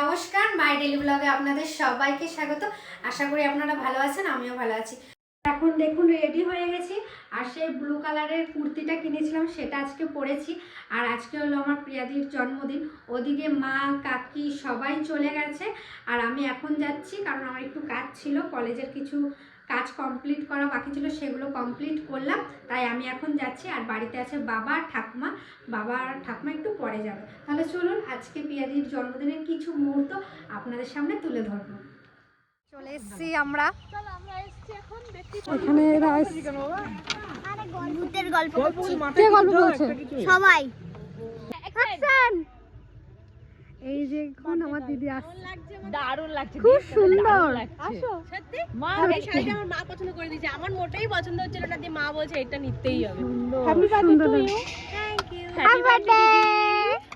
নমস্কার মাই ডেলি ব্লগে আপনাদের সবাইকে স্বাগত। আশা করি আপনারা ভালো আছেন, আমিও ভালো আছি। এখন দেখুন রেডি হয়ে গেছি। আর সেই ব্লু কালারের কুর্তিটা কিনেছিলাম, সেটা আজকে পরেছি। আর আজকে হলো আমার প্রিয়াদির জন্মদিন। ওদিকে মা, কাকি সবাই চলে গেছে। আর আমি এখন যাচ্ছি, কারণ আমার একটু কাজ ছিল, কলেজের কিছু কাজ কমপ্লিট করা বাকি ছিল, সেগুলো কমপ্লিট করলাম। তাই আমি এখন যাচ্ছি, আর বাড়িতে আছে বাবা ঠাকুমা। বাবা আর ঠাকুমা একটু পরে যাবে। তাহলে চলুন, আজকে পিয়াদির জন্মদিনের কিছু মুহূর্ত আপনাদের সামনে তুলে ধরবো। চলে এসেছি আমরা। এখানে এরা ভূতের গল্প কে গল্প বলছে? সবাই। এই যে এখন আমার দিদি আসছে। দারুণ লাগছে খুব সুন্দর। আসো। সত্যি? মা এই শাড়িটা আমার মা পছন্দ করে দিয়েছে। আমার মোটেই পছন্দ হচ্ছিল না দিয়ে মা বলছে এটা নিতেই হবে। Happy birthday to you thank you happy birthday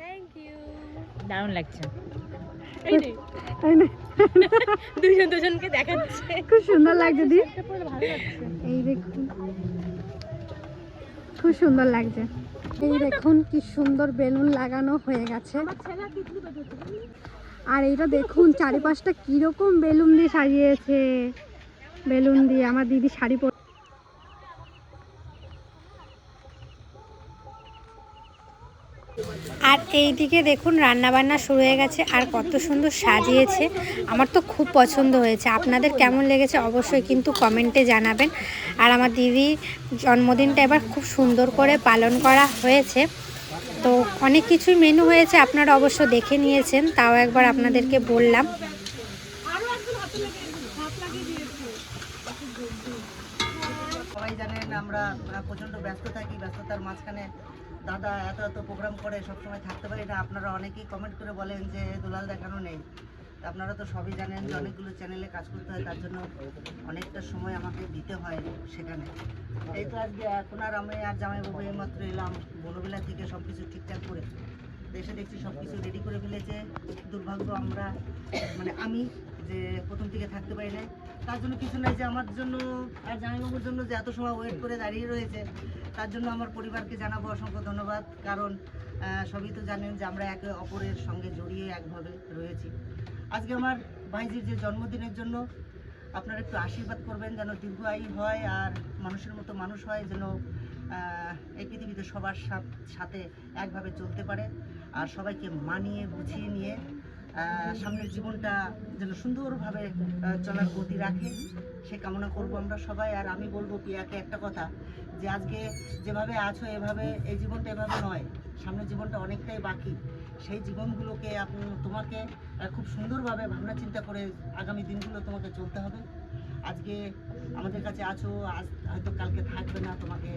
thank you দারুণ লাগছে। দুজন দুজনকে দেখাচ্ছে। সুন্দর দি লাগছে। এই দেখুন। খুব সুন্দর লাগছে। এই দেখুন কি সুন্দর বেলুন লাগানো হয়ে গেছে। আর এইটা দেখুন চারিপাশটা কীরকম বেলুন দিয়ে সাজিয়েছে। বেলুন দিয়ে আমার দিদি শাড়ি পরে এইদিকে দেখুন রান্না বান্না শুরু হয়ে গেছে আর কত সুন্দর সাজিয়েছে। আমার তো খুব পছন্দ হয়েছে। আপনাদের কেমন লেগেছে অবশ্যই কিন্তু কমেন্টে জানাবেন। আর আমার দিদি জন্মদিনটা এবার খুব সুন্দর করে পালন করা হয়েছে। তো অনেক কিছুই মেনু হয়েছে, আপনারা অবশ্য দেখে নিয়েছেন, তাও একবার আপনাদেরকে বললাম সবাই জানেন আমরা আহ, প্রচণ্ড ব্যস্ত থাকি ব্যস্ততার মাঝখানে দাদা এত এত প্রোগ্রাম করে সবসময় থাকতে পারি না। আপনারা অনেকেই কমেন্ট করে বলেন যে দুলাল দেখানো নেই। আপনারা তো সবই জানেন যে অনেকগুলো চ্যানেলে কাজ করতে হয় তার জন্য অনেকটা সময় আমাকে দিতে হয় সেখানে। এই তো আজকে এখন আর আমি আর জামাইবাবু এইমাত্র এলাম। বনবিলা থেকে সব কিছু ঠিকঠাক করে দেশে দেখছি সব কিছু রেডি করে ফেলেছে। দুর্ভাগ্য আমরা মানে আমি যে প্রথম থেকে থাকতে পারি নাই, তার জন্য কিছু নাই যে আমার জন্য আর জামাইবাবুর জন্য যে এত সময় ওয়েট করে দাঁড়িয়ে রয়েছে, তার জন্য আমার পরিবারকে জানাব অসংখ্য ধন্যবাদ। কারণ সবই তো জানেন যে আমরা একে অপরের সঙ্গে জড়িয়ে একভাবে রয়েছি। আজকে আমার ভাইজির যে জন্মদিনের জন্য আপনারা একটু আশীর্বাদ করবেন যেন দীর্ঘ আয়ু হয় আর মানুষের মতো মানুষ হয় যেন এই পৃথিবীতে সবার সাথ- একভাবে চলতে পারে। আর সবাইকে মানিয়ে, বুঝিয়ে নিয়ে সামনের জীবনটা যেন সুন্দরভাবে চলার গতি রাখে, সে কামনা করব আমরা সবাই। আর আমি বলব পিয়াকে একটা কথা যে আজকে যেভাবে আছো, এভাবে এই জীবনটা এভাবে নয়। সামনের জীবনটা অনেকটাই বাকি। সেই জীবনগুলোকে আপনি, তোমাকে খুব সুন্দরভাবে ভাবনা চিন্তা করে আগামী দিনগুলো তোমাকে চলতে হবে। আজকে আমাদের কাছে আছো, আজ হয়তো কালকে থাকবে না তোমাকে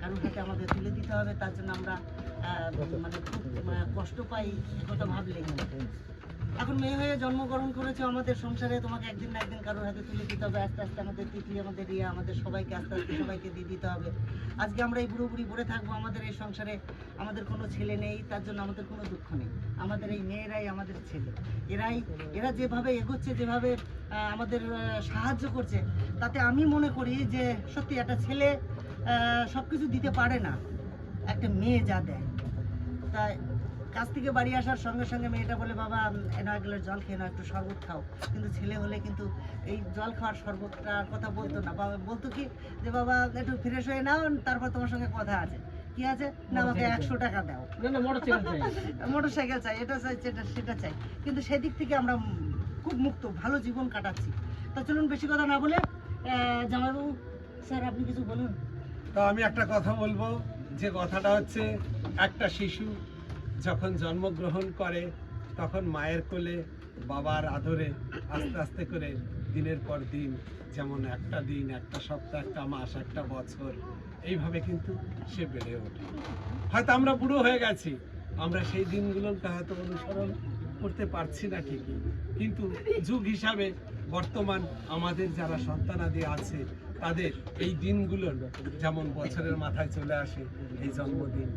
কারোর হাতে আমাদের তুলে দিতে হবে, তার জন্য আমরা মানে খুব কষ্ট পাই কথা ভাবলে। এখন মেয়ে হয়ে জন্মগ্রহণ করেছ, আমাদের সংসারে তোমাকে একদিন না একদিন কারোর হাতে তুলে দিতে হবে। আস্তে আস্তে আমাদের তিতলি আমাদের রিয়া, আমাদের সবাইকে আস্তে আস্তে সবাইকে দিয়ে দিতে হবে। আজকে আমরা এই বুড়ো বুড়ি পড়ে থাকব, আমাদের এই সংসারে আমাদের কোনো ছেলে নেই, তার জন্য আমাদের কোনো দুঃখ নেই। আমাদের এই মেয়েরাই আমাদের ছেলে। এরাই, এরা যেভাবে এগোচ্ছে, যেভাবে আমাদের সাহায্য করছে, তাতে আমি মনে করি যে সত্যি একটা ছেলে সব কিছু দিতে পারে না। একটা মেয়ে যা দেয়। তাই কাজ থেকে বাড়ি আসার সঙ্গে সঙ্গে মেয়েটা বলে বাবা উম, এনো এক জল খেয়ে নাও একটু শরবত খাও। কিন্তু ছেলে হলে কিন্তু এই জল খাওয়ার শরবতটার কথা বলতো না। বাবা বলতো কি যে বাবা একটু ফ্রেশ হয়ে নাও তারপর তোমার সঙ্গে কথা আছে। কি আছে? না আমাকে একশো টাকা দাও। মোটর সাইকেল চাই এটা চাই সেটা সেটা চাই। কিন্তু সেদিক থেকে আমরা খুব মুক্ত ভালো জীবন কাটাচ্ছি। তা চলুন বেশি কথা না বলে আহ, জামাইবাবু স্যার আপনি কিছু বলুন? তো আমি একটা কথা বলব। যে কথাটা হচ্ছে একটা শিশু যখন জন্মগ্রহণ করে, তখন মায়ের কোলে বাবার আদরে আস্তে আস্তে করে দিনের পর দিন, যেমন একটা দিন, একটা সপ্তাহ, একটা মাস, একটা বছর, এইভাবে কিন্তু সে বেড়ে ওঠে। হয়তো আমরা বুড়ো হয়ে গেছি, আমরা সেই দিনগুলোকে হয়তো অনুসরণ করতে পারছি না ঠিকই। কিন্তু যুগ হিসাবে বর্তমান আমাদের যারা সন্তানাদি আছে তাদের এই দিনগুলোর যেমন বছরের মাথায় চলে আসে এই জন্মদিন।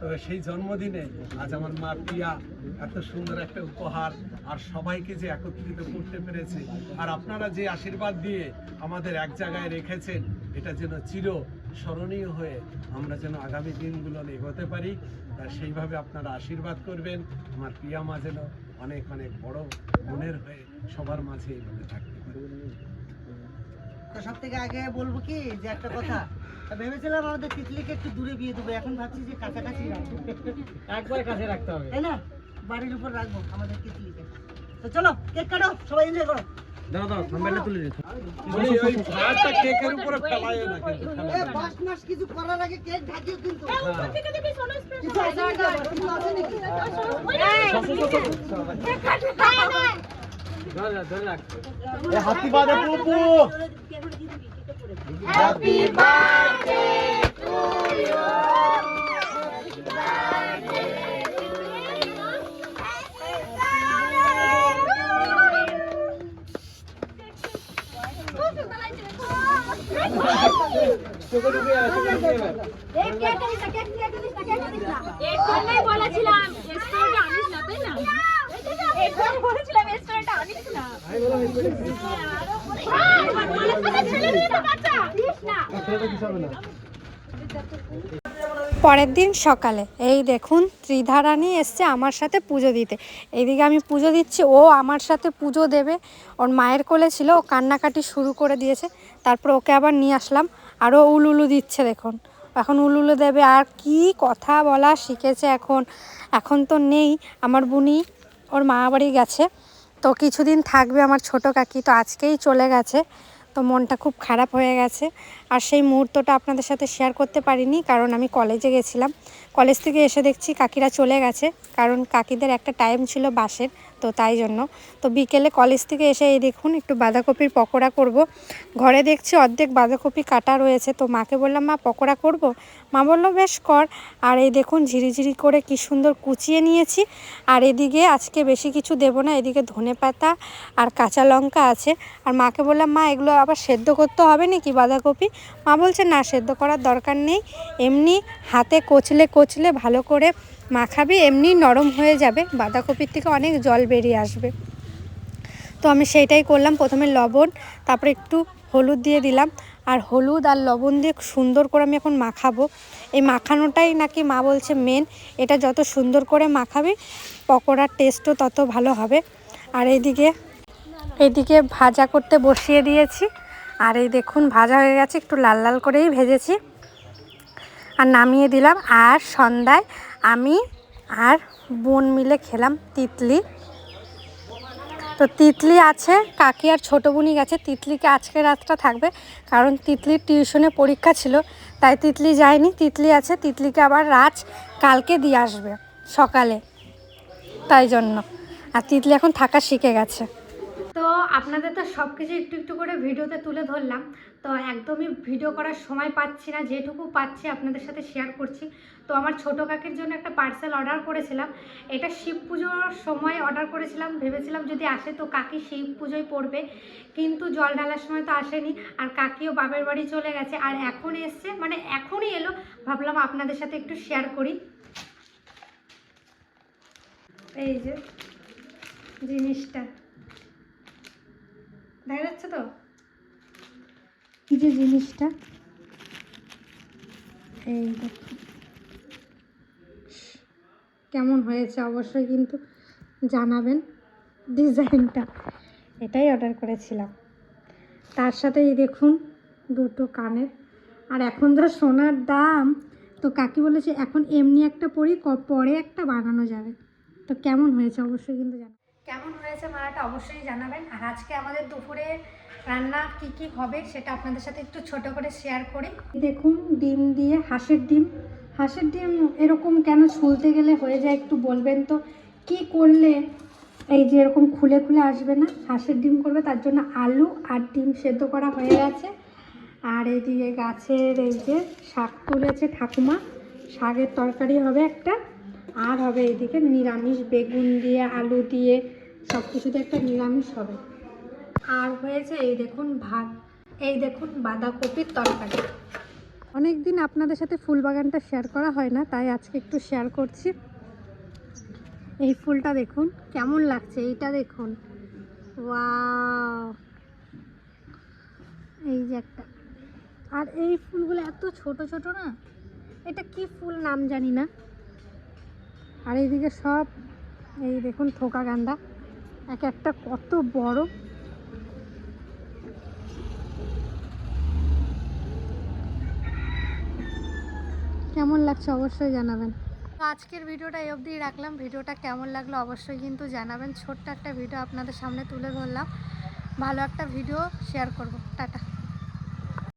তবে সেই জন্মদিনে আজ আমার মা পিয়া এত সুন্দর একটা উপহার আর সবাইকে যে একত্রিত করতে পেরেছে। আর আপনারা যে আশীর্বাদ দিয়ে আমাদের এক জায়গায় রেখেছেন, এটা যেন চির স্মরণীয় হয়ে আমরা যেন আগামী দিনগুলো এগোতে পারি, তা সেইভাবে আপনারা আশীর্বাদ করবেন। আমার প্রিয়া মা যেন অনেক অনেক বড় মনের হয়ে সবার মাঝে এইভাবে থাকতে পারে। তো সব থেকে আগে বলব কি যে একটা কথা ভেবেছিলাম আমাদের তিতলিকে একটু দূরে বিয়ে দেবো এখন ভাবছি যে কাছাকাছি রাখব একবার কাছে রাখতে হবে তাই না বাড়ির উপর রাখব আমাদের তিতলিকে তো চলো কেক কাটো সবাই এনজয় করো দাঁড়া দাঁড়া তুলে দিন বলি ওই কেকের উপরে ফেলায় না কিন্তু এ বাস মাস কিছু করার আগে কেক ঢাকিও কিন্তু উপর থেকে দেখি সোনো কিছু আছে নাকি আবার? কিছু আছে নাকি? হাতি বাদে পুপু চোখে ঢুকে আছে এখানেই বলেছিলাম পরের দিন সকালে, এই দেখুন ত্রিধারানী এসছে আমার সাথে পুজো দিতে। এইদিকে আমি পুজো দিচ্ছি, ও আমার সাথে পুজো দেবে। ওর মায়ের কোলে ছিল, ও কান্নাকাটি শুরু করে দিয়েছে। তারপর ওকে আবার নিয়ে আসলাম আরও উলুলু দিচ্ছে দেখুন। এখন উলুলু দেবে, আর কি কথা বলা শিখেছে এখন। এখন তো নেই, আমার বুনি। ওর মা বাড়ি গেছে। তো কিছুদিন থাকবে আমার ছোট কাকি, তো আজকেই চলে গেছে। তো মনটা খুব খারাপ হয়ে গেছে। আর সেই মুহূর্তটা আপনাদের সাথে শেয়ার করতে পারিনি, কারণ আমি কলেজে গেছিলাম। কলেজ থেকে এসে দেখছি কাকিরা চলে গেছে, কারণ কাকিদের একটা টাইম ছিল বাসের। তো তাই জন্য। তো বিকেলে কলেজ থেকে এসে এই দেখুন একটু বাঁধাকপির পকোড়া করব। ঘরে দেখছি অর্ধেক বাঁধাকপি কাটা রয়েছে। তো মাকে বললাম, মা, পকোড়া করব? মা বলল, বেশ কর। আর এই দেখুন ঝিরিঝিরি করে কি সুন্দর কুচিয়ে নিয়েছি। আর এদিকে আজকে বেশি কিছু দেবো না, এদিকে ধনে পাতা আর কাঁচা লঙ্কা আছে। আর মাকে বললাম, মা, এগুলো আবার সেদ্ধ করতে হবে নাকি বাঁধাকপি? মা বলছে, না, সেদ্ধ করার দরকার নেই। এমনি হাতে কচলে কচলে ভালো করে মাখাবি, এমনি নরম হয়ে যাবে। বাঁধাকপির থেকে অনেক জল বেরিয়ে আসবে। তো আমি সেইটাই করলাম। প্রথমে লবণ, তারপরে একটু হলুদ দিয়ে দিলাম। আর হলুদ আর লবণ দিয়ে সুন্দর করে আমি এখন মাখাবো। এই মাখানোটাই নাকি মা বলছে মেন এটা যত সুন্দর করে মাখাবি, পকোড়ার টেস্টও তত ভালো হবে। আর এইদিকে এইদিকে ভাজা করতে বসিয়ে দিয়েছি। আর এই দেখুন, ভাজা হয়ে গেছে। একটু লাল লাল করেই ভেজেছি। আর নামিয়ে দিলাম। আর সন্ধ্যায় আমি আর বোন মিলে খেলাম তিতলি। তো তিতলি আছে, কাকি আর ছোটো বোনই গেছে। তিতলিকে আজকে রাতটা থাকবে, কারণ তিতলির টিউশনে পরীক্ষা ছিল, তাই তিতলি যায়নি। তিতলি আছে, তিতলিকে আবার রাজ কালকে দিয়ে আসবে, সকালে, তাই জন্য। আর তিতলি এখন থাকা শিখে গেছে। তো আপনাদের তো সব কিছু একটু একটু করে ভিডিওতে তুলে ধরলাম। তো একদমই ভিডিও করার সময় পাচ্ছি না, যেটুকু পাচ্ছি আপনাদের সাথে শেয়ার করছি। তো আমার ছোটো কাকির জন্য একটা পার্সেল অর্ডার করেছিলাম। এটা শিব পুজোর সময় অর্ডার করেছিলাম, ভেবেছিলাম যদি আসে তো কাকি শিব পুজোয় পড়বে। কিন্তু জল ঢালার সময় তো আসেনি, আর কাকিও বাপের বাড়ি চলে গেছে, আর এখন এসছে মানে এখনই এলো। ভাবলাম আপনাদের সাথে একটু শেয়ার করি। এই যে জিনিসটা। দেখা যাচ্ছে তো? এই যে জিনিসটা। এই কেমন হয়েছে অবশ্যই কিন্তু জানাবেন ডিজাইনটা। এটাই অর্ডার করেছিলাম। তার সাথে এই দেখুন দুটো কানের। আর এখন যা সোনার দাম, তো কাকি বলেছে এখন এমনি একটা পরি, ক- পরে একটা বানানো যাবে। তো কেমন হয়েছে অবশ্যই কিন্তু জানাবেন। কেমন হয়েছে মারাটা অবশ্যই জানাবেন। আর আজকে আমাদের দুপুরে রান্না কি কি হবে সেটা আপনাদের সাথে একটু ছোট করে শেয়ার করি। দেখুন, ডিম দিয়ে হাঁসের ডিম। হাঁসের ডিম এরকম কেন ছুলতে গেলে হয়ে যায় একটু বলবেন তো? কি করলে এই যে এরকম খুলে খুলে আসবে না? হাঁসের ডিম করবে, তার জন্য আলু আর ডিম সেদ্ধ করা হয়ে গেছে। আর এইদিকে গাছের এই যে শাক তুলেছে ঠাকুমা। শাকের তরকারি হবে একটা। আর হবে এইদিকে নিরামিষ, বেগুন দিয়ে, আলু দিয়ে সব কিছুতে একটা নিরামিষ হবে। আর হয়েছে এই দেখুন ভাত, এই দেখুন বাঁধাকপির তরকারি। অনেক দিন আপনাদের সাথে ফুল বাগানটা শেয়ার করা হয় না, তাই আজকে একটু শেয়ার করছি। এই ফুলটা দেখুন, কেমন লাগছে এইটা দেখুন। এই যে একটা। আর এই ফুলগুলো এত ছোট ছোট না, এটা কি ফুল নাম জানি না। আর এইদিকে সব, এই দেখুন থোকা গান্দা। এক একটা কত বড়। কেমন লাগছে অবশ্যই জানাবেন। আজকের ভিডিওটা এই অবধি রাখলাম। ভিডিওটা কেমন লাগল অবশ্যই কিন্তু জানাবেন। ছোট্ট একটা ভিডিও আপনাদের সামনে তুলে ধরলাম। ভালো একটা ভিডিও শেয়ার করব। টাটা।